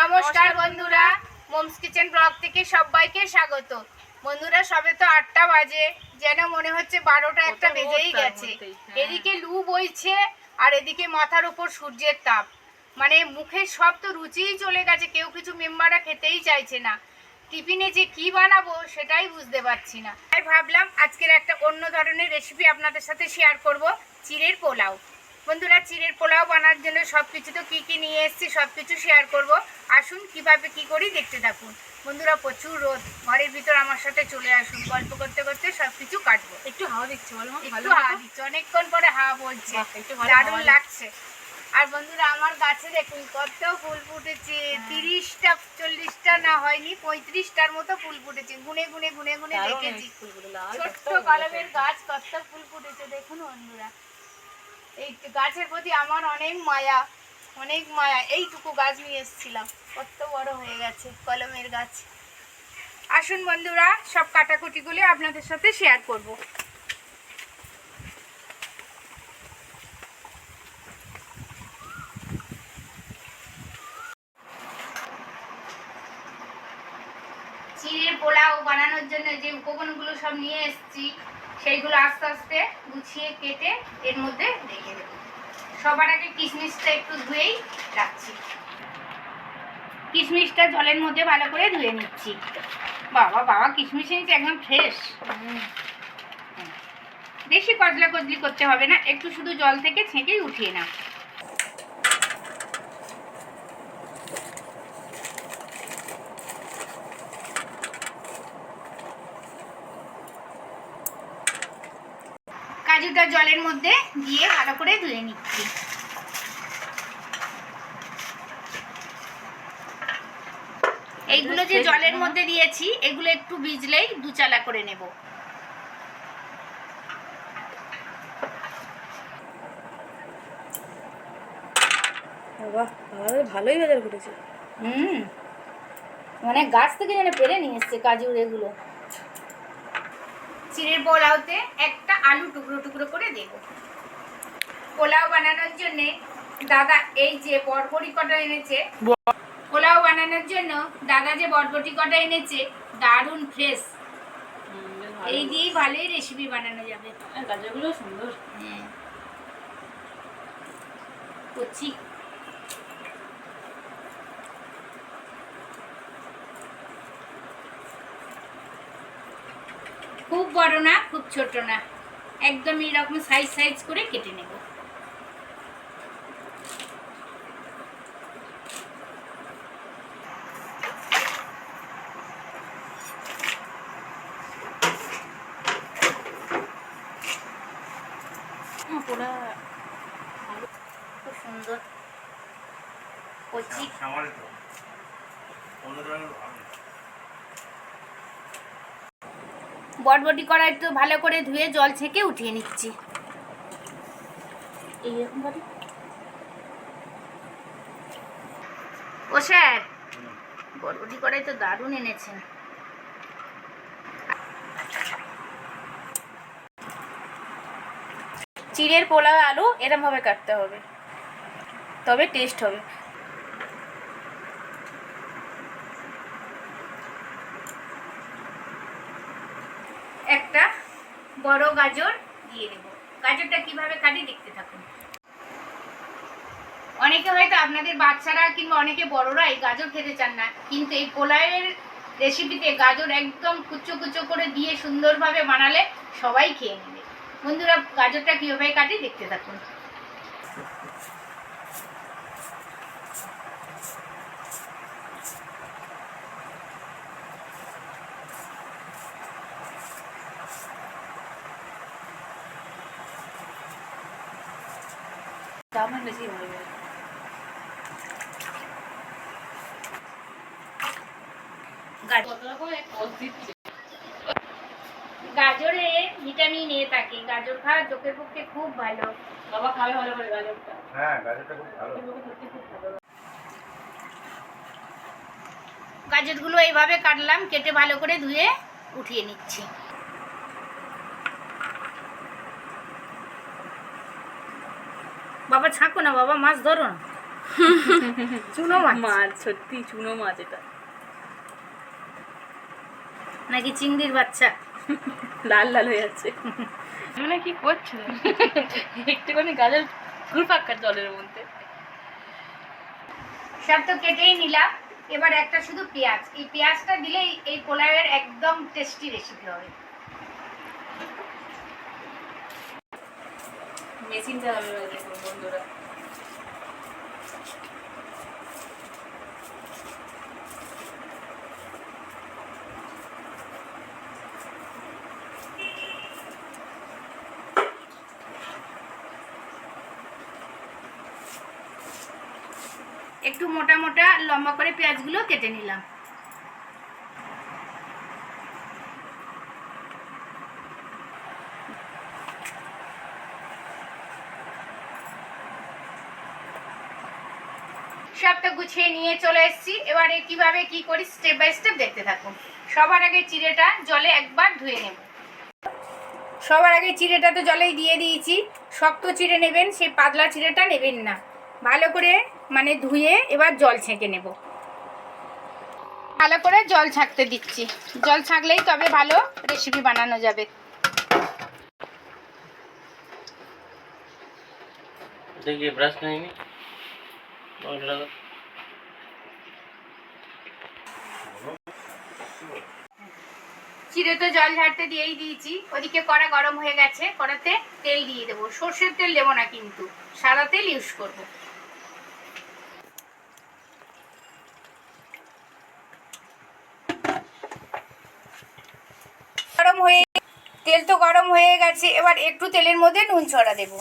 নমস্কার বন্ধুরা moms kitchen blog থেকে সবাইকে স্বাগত। বন্ধুরা সবে তো আটটা বাজে যেন মনে হচ্ছে বারোটা একটা বেজেই গেছে। এদিকে লু বইছে আর এদিকে মাথার উপর সূর্যের তাপ। মানে মুখের সব তো রুচিই চলে গেছে কেউ কিছু মেম্বাররা খেতেই চাইছে না। টিফিনে যে কি বানাবো সেটাই বুঝতে পারছি না। তাই ভাবলাম আজকের একটা অন্য ধরনের রেসিপি আপনাদের সাথে শেয়ার করব চিড়ের পোলাও। বন্ধুরা চিড়ের পোলাও বানার জন্য সব কিছু তো কী কী নিয়ে এসেছি সব কিছু শেয়ার করব। আসুন কীভাবে কি করি দেখতে থাকুন। বন্ধুরা প্রচুর রোদ। ঘরের ভিতর আমার সাথে চলে আসুন। গল্প করতে করতে সব কিছু কাটবো। একটু হাওয়া দিচ্ছে একটু হাওয়া দিচ্ছে অনেকক্ষণ পরে হাওয়া বলছে। একটু দারুণ লাগছে। আর বন্ধুরা আমার গাছে দেখুন কত ফুল ফুটেছে। হ্যাঁ। তিরিশটা চল্লিশটা না হয়নি পঁয়ত্রিশটার মতো ফুল ফুটেছে। গুনে গুনে গুনে গুনে দেখেছি। ছোট্ট কলমের গাছ কত ফুল ফুটেছে। দেখুন বন্ধুরা। এই গাছের প্রতি আমার অনেক মায়া অনেক মায়া। এইটুকু গাছ নিয়ে এসেছিলাম। কত বড় হয়ে গেছে কলমের গাছ। আসুন বন্ধুরা, সব কাটাকুটিগুলি আপনাদের সাথে শেয়ার করব। চিড়ের পোলাও বানানোর জন্য যে উপকরণগুলো সব নিয়ে এসেছি সেইগুলো আস্তে আস্তে গুছিয়ে কেটে এর মধ্যে রেখে দেবো। সবার আগে কিশমিশটা একটু ধুয়েই রাখছি। কিশমিশটা জলের মধ্যে ভালো করে ধুয়ে নিচ্ছি। বাবা বাবা, কিশমিশ নিচ্ছে একদম ফ্রেশ বেশি কজলা কজলি করতে হবে না, একটু শুধু জল থেকে ছেঁকেই উঠিয়ে না কাজুটা জলের মধ্যে দিয়ে ভালো করে ধুয়ে নিচ্ছি। এইগুলো যে জলের মধ্যে দিয়েছি এগুলো একটু ভিজলেই দুচালা করে নেব। ভালোই বাজার ঘুরেছে হুম। মানে গাছ থেকে যেন পেরে নিয়ে এসছে কাজুর এগুলো চিড়ের পোলাওতে একটা আলু টুকরো টুকরো করে দেব। পোলাও বানানোর জন্য দাদা এই যে বরবটি কটা এনেছে পোলাও বানানোর জন্য দাদা যে বরবটি কটা এনেছে দারুণ ফ্রেশ এই দিয়েই ভালোই রেসিপি বানানো যাবে। গাজরগুলো সুন্দর। হ্যাঁ। কচি। খুব বড় না খুব ছোট না। একদম এরকম সাইজ সাইজ করে কেটে নেব হুম, পোড়া খুব সুন্দর কচি সামারে তো অন্য ধরনের ভালো না। বটবটি কড়াই তো ভালো করে ধুয়ে জল ছেঁকে উঠিয়ে নিচ্ছি। ও স্যার, বটবটি কড়াই তো দারুণ এনেছেন। চিড়ের পোলাও আলু এরম ভাবে কাটতে হবে। তবে টেস্ট হবে। একটা বড় গাজর দিয়ে দেব। গাজরটা কীভাবে কাটি দেখতে থাকুন। অনেকে হয়তো আপনাদের বাচ্চারা কিংবা অনেকে বড়রা এই গাজর খেতে চান না, কিন্তু এই পোলাওয়ের রেসিপিতে গাজর একদম কুচো কুচো করে দিয়ে সুন্দরভাবে বানালে সবাই খেয়ে নেবে। বন্ধুরা, গাজরটা কীভাবে কাটি দেখতে থাকুন। বেশি ভালো লাগে গাজর ভিটামিন এ থাকে। গাজর খাওয়া চোখের পক্ষে খুব ভালো। বাবা খাবে ভালো করে গাজরটা। হ্যাঁ গাজরটা খুব ভালো। গাজরগুলো এইভাবে কাটলাম কেটে ভালো করে ধুয়ে উঠিয়ে নিচ্ছি। বাবা ছাঁকো না বাবা মাছ ধরো না। চুনো মাছ। মাছ সত্যি চুনো মাছ এটা। নাকি চিংড়ির বাচ্চা? লাল লাল হয়ে যাচ্ছে। মানে কি করছ? একটুখানি গাজর ঘুরপাক্কার জলের মধ্যে। সব তো কেটেই নিলাম। এবার একটা শুধু পেঁয়াজ। এই পেঁয়াজটা দিলেই এই পোলাওয়ের একদম টেস্টি রেসিপি হবে। মেশিন চালাবে দেখুন বন্ধুরা। একটু মোটা মোটা লম্বা করে পেঁয়াজগুলো কেটে নিলাম। সবটা গুছিয়ে নিয়ে চলে এসেছি। এবারে কীভাবে কি করি স্টেপ বাই স্টেপ দেখতে থাকুন। সবার আগে চিড়েটা জলে একবার ধুয়ে নেব। সবার আগে চিড়েটা তো জলেই দিয়ে দিয়েছি। শক্ত চিড়ে নেবেন সেই পাতলা চিড়েটা নেবেন না। ভালো করে মানে ধুয়ে এবার জল ছেঁকে নেব। ভালো করে জল ছাঁকতে দিচ্ছি। জল ছাঁকলেই তবে ভালো রেসিপি বানানো যাবে। ব্রাশ নেয়নি চিড়ে তো জল ঝাড়তে দিয়েই দিয়েছি। ওদিকে কড়া গরম হয়ে গেছে, কড়াতে তেল দিয়ে দেবো। সর্ষের তেল দেবো না কিন্তু, সাদা তেল ইউজ করব। গরম হয়ে তেল তো গরম হয়ে গেছে, এবার একটু তেলের মধ্যে নুন ছড়া দেব।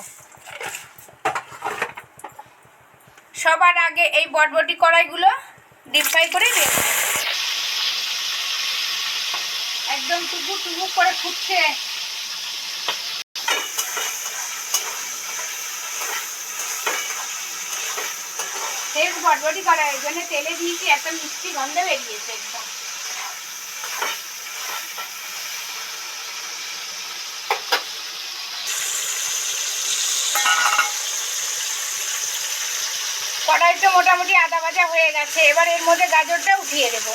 সবার আগে এই বটবটি কড়াইগুলো ডিপ ফ্রাই করে দিয়ে একদম টুকু টুকু করে ফুটছে। তেল বটবটি করা এর জন্য তেলে দিয়েছি, একটা মিষ্টি গন্ধ বেরিয়েছে একদম। কড়াইটা মোটামুটি আদা ভাজা হয়ে গেছে। এবার এর মধ্যে গাজরটা উঠিয়ে দেবো।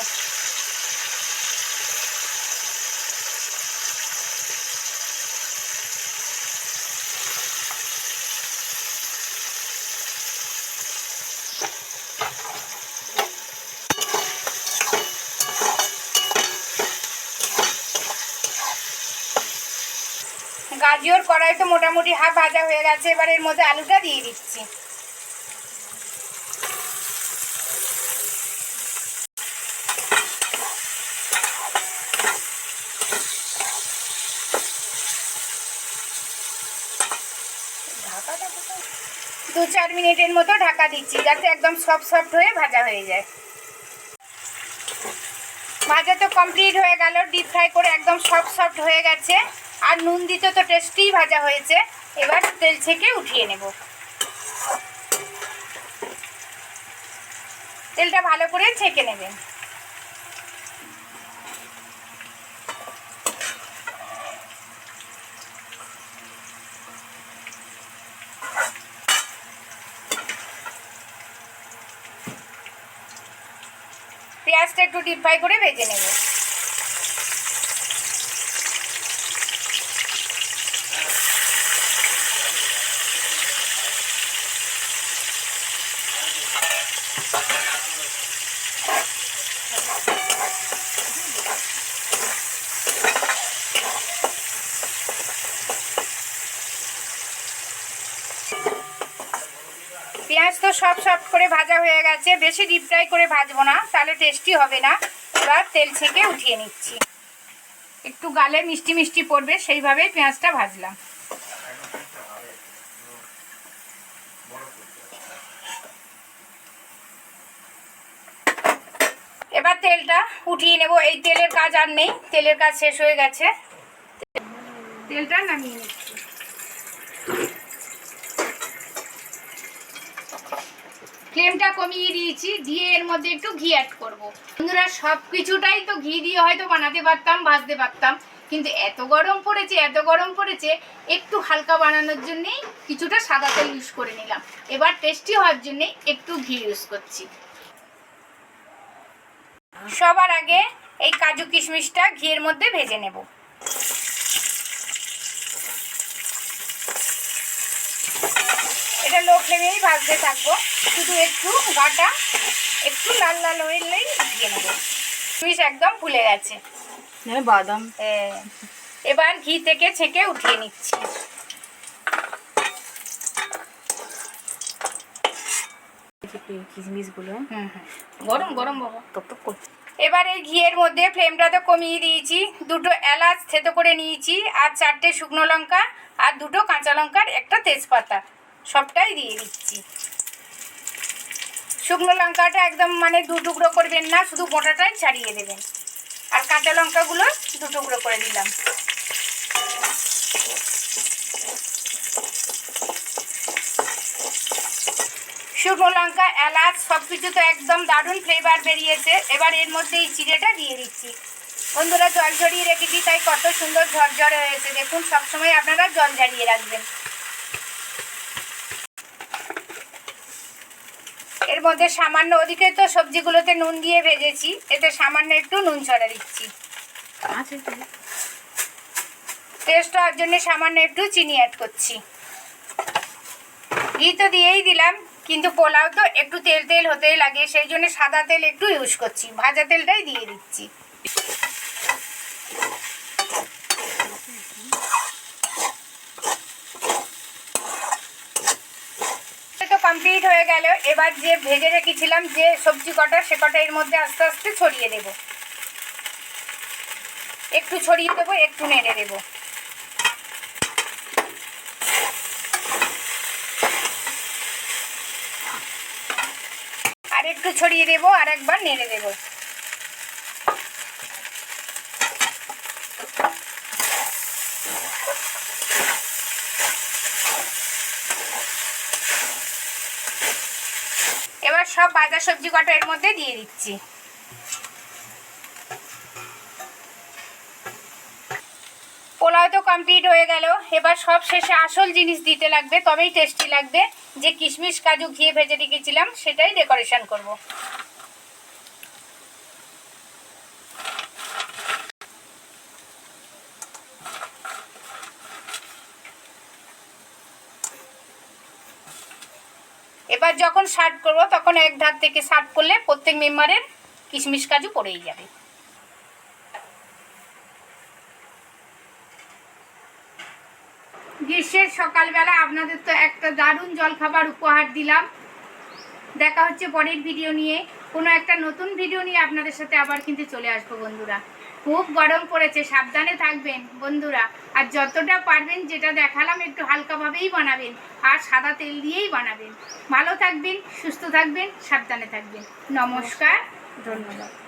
গাজর কড়াই তো মোটামুটি হাফ ভাজা হয়ে গেছে। এবার এর মধ্যে আলুটা দিয়ে দিচ্ছি। দু চার মিনিটের মতো ঢাকা দিচ্ছি, যাতে একদম সফট সফট হয়ে ভাজা হয়ে যায়। ভাজা তো কমপ্লিট হয়ে গেল ডিপ ফ্রাই করে একদম সফট সফট হয়ে গেছে। আর নুন দিতে তো টেস্টি ভাজা হয়েছে। এবার তেল ছেঁকে উঠিয়ে নেব। তেলটা ভালো করে ছেঁকে নেবেন। পেঁয়াজটা একটু ডিপ ফ্রাই করে ভেজে নেব। পেঁয়াজ তো সব সব করে ভাজা হয়ে গেছে। বেশি ডিপ ফ্রাই করে ভাজবো না, তাহলে টেস্টি হবে না। এবার তেল ছেঁকে উঠিয়ে নিচ্ছি। একটু গালে মিষ্টি মিষ্টি পড়বে, সেইভাবেই পেঁয়াজটা ভাজলাম। এবার তেলটা উঠিয়ে নেব। এই তেলের কাজ আর নেই, তেলের কাজ শেষ হয়ে গেছে। তেলটা নামিয়ে নিচ্ছি। ফ্লেমটা কমিয়ে দিয়েছি, দিয়ে এর মধ্যে একটু ঘি অ্যাড করব। বন্ধুরা সব কিছুটাই তো ঘি দিয়ে হয়তো বানাতে পারতাম, ভাজতে পারতাম, কিন্তু এত গরম পড়েছে, এত গরম পড়েছে, একটু হালকা বানানোর জন্যেই কিছুটা সাদা তেল ইউজ করে নিলাম। এবার টেস্টি হওয়ার জন্যে একটু ঘি ইউজ করছি। সবার আগে এই কাজু কিশমিশটা ঘিয়ের মধ্যে ভেজে নেব। এটা লো ফ্লেমেই ভাজতে থাকব। শুধু একটু গাটা একটু লাল লাল হইলেই দিয়ে নেব সুইচ একদম ফুলে গেছে। বাদাম। এবার ঘি থেকে ছেঁকে উঠিয়ে নিচ্ছি। গরম গরম বাবা। করছে এবার এই ঘিয়ের মধ্যে ফ্লেমটা তো কমিয়ে দিয়েছি। দুটো এলাচ থেতো করে নিয়েছি আর চারটে শুকনো লঙ্কা আর দুটো কাঁচা লঙ্কার একটা তেজপাতা। সবটাই দিয়ে দিচ্ছি। শুকনো লঙ্কাটা একদম মানে দু টুকরো করবেন না, শুধু মোটাটাই ছাড়িয়ে দেবেন। আর কাঁচা লঙ্কাগুলো দু টুকরো করে দিলাম। শুকনো লঙ্কা, এলাচ সব কিছু তো একদম দারুণ ফ্লেভার বেরিয়েছে। এবার এর মধ্যে এই চিড়েটা দিয়ে দিচ্ছি। বন্ধুরা, জল ঝরিয়ে রেখেছি, তাই কত সুন্দর ঝরঝরে হয়েছে। দেখুন, সবসময় আপনারা জল ঝরিয়ে রাখবেন। এর মধ্যে সামান্য ওদিকে তো সবজিগুলোতে নুন দিয়ে ভেজেছি এতে সামান্য একটু নুন ছড়া দিচ্ছি। টেস্ট হওয়ার জন্য সামান্য একটু চিনি অ্যাড করছি। ঘি তো দিয়েই দিলাম কিন্তু পোলাও তো একটু তেল তেল হতেই লাগে সেই জন্য সাদা তেল একটু ইউজ করছি ভাজা তেলটাই দিয়ে দিচ্ছি তো কমপ্লিট হয়ে গেল। এবার যে ভেজে রেখেছিলাম, যে সবজি কটা, সে কটা এর মধ্যে আস্তে আস্তে ছড়িয়ে দেব। একটু ছড়িয়ে দেবো, একটু নেড়ে দেবো। আর একটু ছড়িয়ে দেবো, আর একবার নেড়ে দেবো এবার সব বাজার সবজি কটা এর মধ্যে দিয়ে দিচ্ছি। পোলাও তো কমপ্লিট হয়ে গেল। এবার সব শেষে আসল জিনিস দিতে লাগবে, তবেই টেস্টি লাগবে। যে কিশমিশ, কাজু, ঘিয়ে ভেজে রেখেছিলাম, সেটাই ডেকোরেশন করব। এবার যখন সার্ভ করব, তখন এক ধার থেকে সার্ভ করলে প্রত্যেক মেম্বারের কিশমিশ কাজু পড়েই যাবে। গ্রীষ্মের সকালবেলা আপনাদের তো একটা দারুণ জলখাবার উপহার দিলাম। দেখা হচ্ছে পরের ভিডিও নিয়ে। কোনো একটা নতুন ভিডিও নিয়ে আপনাদের সাথে আবার কিন্তু চলে আসব বন্ধুরা। খুব গরম পড়েছে, সাবধানে থাকবেন বন্ধুরা। আর যতটা পারবেন যেটা দেখালাম, একটু হালকাভাবেই বানাবেন, আর সাদা তেল দিয়েই বানাবেন। ভালো থাকবেন, সুস্থ থাকবেন, সাবধানে থাকবেন। নমস্কার, ধন্যবাদ।